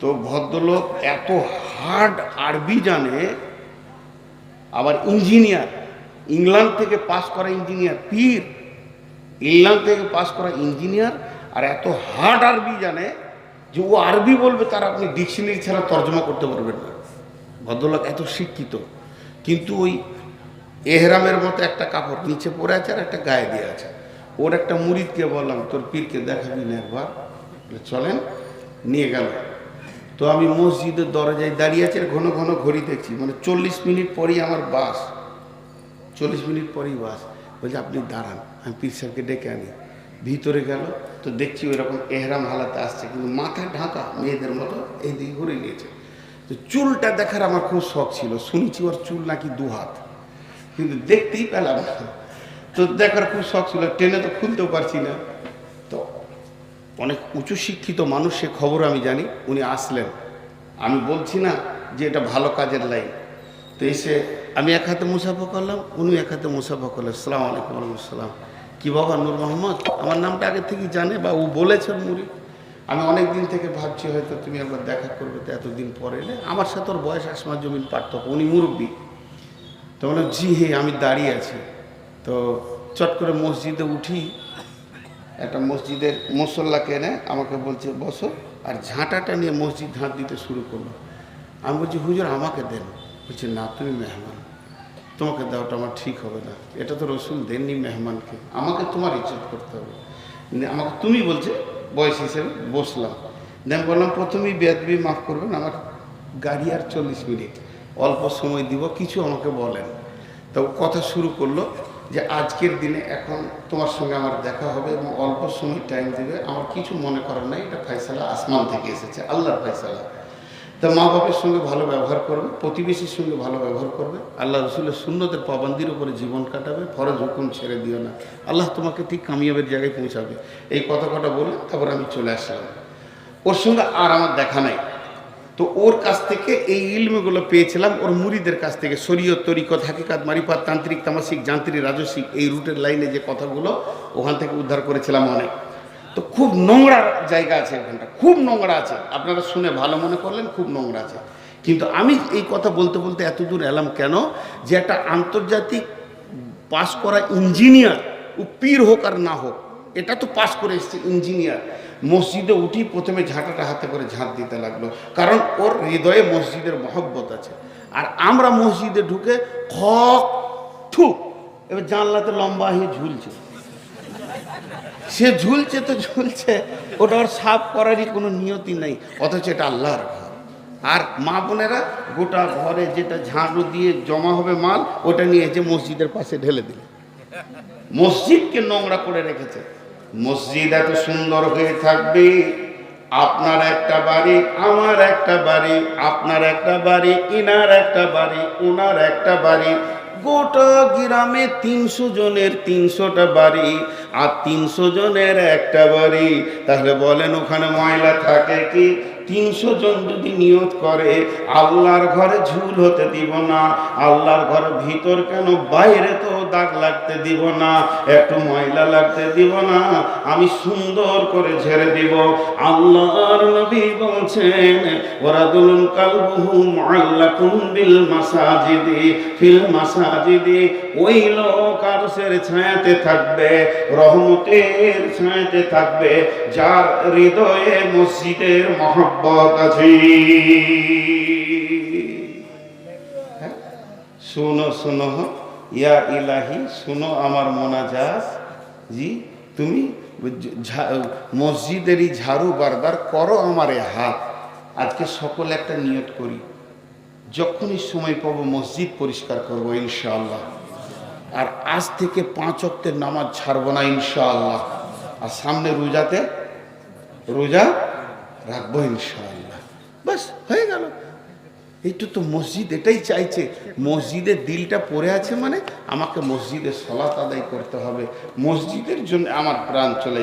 তো ভদ্রলোক এত হার্ড আরবি জানে, আবার ইঞ্জিনিয়ার ইংল্যান্ড থেকে পাস করা ইঞ্জিনিয়ার পীর, ইংল্যান্ড থেকে পাস করা ইঞ্জিনিয়ার আর এত হার্ড আরবি জানে যে ও আরবি বলবে তার আপনি ডিকশনারি ছাড়া তর্জমা করতে পারবেন না। ভদ্রলোক এত শিক্ষিত, কিন্তু ওই এহরামের মতো একটা কাপড় নিচে পরে আছে আর একটা গায়ে দিয়ে আছে। ওর একটা মুরিদকে বললাম, তোর পীরকে দেখাবি না একবার? চলেন, নিয়ে গেল তো আমি মসজিদের দরজায় দাঁড়িয়ে আছি আর ঘন ঘন ঘড়ি দেখছি। মানে চল্লিশ মিনিট পরেই আমার বাস। চল্লিশ মিনিট পরেই বাস। বলছে, আপনি দাঁড়ান, আমি পীর সাহেবকে ডেকে আনি। ভিতরে গেল, তো দেখছি ওইরকম এহরাম হালাতে আসছে, কিন্তু মাথা ঢাকা, মেয়েদের মতো এই দিকে ঘুরে নিয়েছে তো চুলটা দেখার আমার খুব শখ ছিল, শুনেছি ওর চুল নাকি দু হাত। কিন্তু দেখতেই পেলাম তো দেখার খুব শখ ছিল, ট্রেনে তো খুলতেও পারছি না। অনেক উঁচু শিক্ষিত মানুষ, সে খবর আমি জানি, উনি আসলেন। আমি বলছি না যে এটা ভালো কাজের লাইন। তো এসে আমি এক হাতে মুসাফা করলাম উনি এক হাতে মুসাফা করলেন। সালাম আলাইকুম আলাইকুম কী বাবা, নূর মোহাম্মদ? আমার নামটা আগে থেকেই জানে বা ও বলেছেন মুড়ি। আমি অনেক দিন থেকে ভাবছি হয়তো তুমি একবার দেখা করবে, তো এতদিন পরে এলে আমার সাথে ওর বয়স আসমার জমিন পার্থক্য। উনি মুরব্বী। তো বললাম জি, হে, আমি দাঁড়িয়ে আছি। তো চট করে মসজিদে উঠি একটা মসজিদের মুসল্লাকে এনে আমাকে বলছে, বসো। আর ঝাঁটাটা নিয়ে মসজিদ ঝাঁট দিতে শুরু করল। আমি বলছি, হুজুর, আমাকে দেন। বলছে, না, তুমি মেহমান। তোমাকে দেওয়াটা আমার ঠিক হবে না। এটা তো রসুল দেননি মেহমানকে। আমাকে তোমার ইজ্জত করতে হবে। আমাকে তুমি বলছে, বয়স হিসেবে বসলাম। দেন বললাম, প্রথমেই বেদবি মাফ করবেন, আমার গাড়ি আর চল্লিশ মিনিট। অল্প সময় দিব, কিছু আমাকে বলেন। তো কথা শুরু করল। যে আজকের দিনে এখন তোমার সঙ্গে আমার দেখা হবে এবং অল্প সময় টাইম দেবে। আমার কিছু মনে করার নাই, এটা ফাইসালা আসমান থেকে এসেছে, আল্লাহর ফাইসালা তা মা বাপের সঙ্গে ভালো ব্যবহার করবে, প্রতিবেশীর সঙ্গে ভালো ব্যবহার করবে। আল্লাহ রসুলের শূন্যতের পাবন্দির উপরে জীবন কাটাবে, ফরজ হুকুম ছেড়ে দিও না। আল্লাহ তোমাকে ঠিক কামিয়াবের জায়গায় পৌঁছাবে। এই কথা কটা বলে তারপর আমি চলে আসলাম। ওর সঙ্গে আর আমার দেখা নাই। তো ওর কাছ থেকে এই ইলমগুলো পেয়েছিলাম, ওর মুড়িদের কাছ থেকে। শরীয়ত, তরিকত, হাকিকাত, মারিফাত, তান্ত্রিক তামাসিক যান্ত্রিক, রাজস্বিক, এই রুটের লাইনে যে কথাগুলো ওখান থেকে উদ্ধার করেছিলাম অনেক। তো খুব নোংরা জায়গা আছে ওখানটা খুব নোংরা আছে। আপনারা শুনে ভালো মনে করলেন, খুব নোংরা আছে। কিন্তু আমি এই কথা বলতে বলতে এত দূর এলাম কেন? যে একটা আন্তর্জাতিক পাস করা ইঞ্জিনিয়ার, ও পীর হোক আর না হোক, এটা তো পাস করে এসছে ইঞ্জিনিয়ার। মসজিদে উঠি প্রথমে ঝাঁটাটা হাতে করে ঝাঁট দিতে লাগল। কারণ ওর হৃদয়ে মসজিদের মহব্বত আছে। আর আমরা মসজিদে ঢুকে খক, থু, এবার জানলাতে লম্বা হয়ে ঝুলছে। সে ঝুলছে তো ঝুলছে, ওটা ওর সাফ করারই কোনো নিয়তি নেই, অথচ এটা আল্লাহর ঘর। আর মা বোনেরা গোটা ঘরে যেটা ঝাড়ু দিয়ে জমা হবে মাল, ওটা নিয়ে যে মসজিদের পাশে ঢেলে দিল। মসজিদকে নোংরা করে রেখেছে। মসজিদ এত সুন্দর হয়ে থাকবে। আপনার একটা বাড়ি, আমার একটা বাড়ি, আপনার একটা বাড়ি, ইনার একটা বাড়ি ওনার একটা বাড়ি। গোটা গ্রামে তিনশো জনের তিনশোটা বাড়ি আর তিনশো জনের একটা বাড়ি। তাহলে বলেন ওখানে ময়লা থাকে কি? তিনশো জন যদি নিয়ত করে, আল্লাহর ঘরে ঝুল হতে দিব না। আল্লাহর ঘরের ভিতর কেন? বাইরে তো দাগ লাগতে দিব না, একটু ময়লা লাগতে দিব না। আমি সুন্দর করে ঝেড়ে দিব। আল্লাহর নবী বলছেন, ওরা দুলুন কালবুহু মুআল্লাকুম বিল মাসাজিদি। ফিল মাসাজিদি, ওই লোক আরশের ছায়াতে থাকবে, রহমতের ছায়াতে থাকবে। যার হৃদয়ে মসজিদের মহব্বত আছে। হ্যাঁ? শোনো শোনো ইয়া ইলাহি, শোনো আমার মোনাজাত। জি, তুমি মসজিদেরই ঝাড়ু বারবার করো আমার হাত। আজকে সকলে একটা নিয়ত করি। যখনই সময় পাবো মসজিদ পরিষ্কার করব, ইনশাআল্লাহ। আর আজ থেকে পাঁচ অক্টের নামাজ ছাড়বো না, ইনশাআল্লাহ। আর সামনে রোজাতে রোজা রাখব ইনশাআল্লাহ। বাস, হয়ে গেল। এইটু তো মসজিদ এটাই চাইছে। মসজিদের দিলটা পড়ে আছে মানে আমাকে মসজিদে সলাত আদায় করতে হবে। মসজিদের জন্য আমার প্রাণ চলে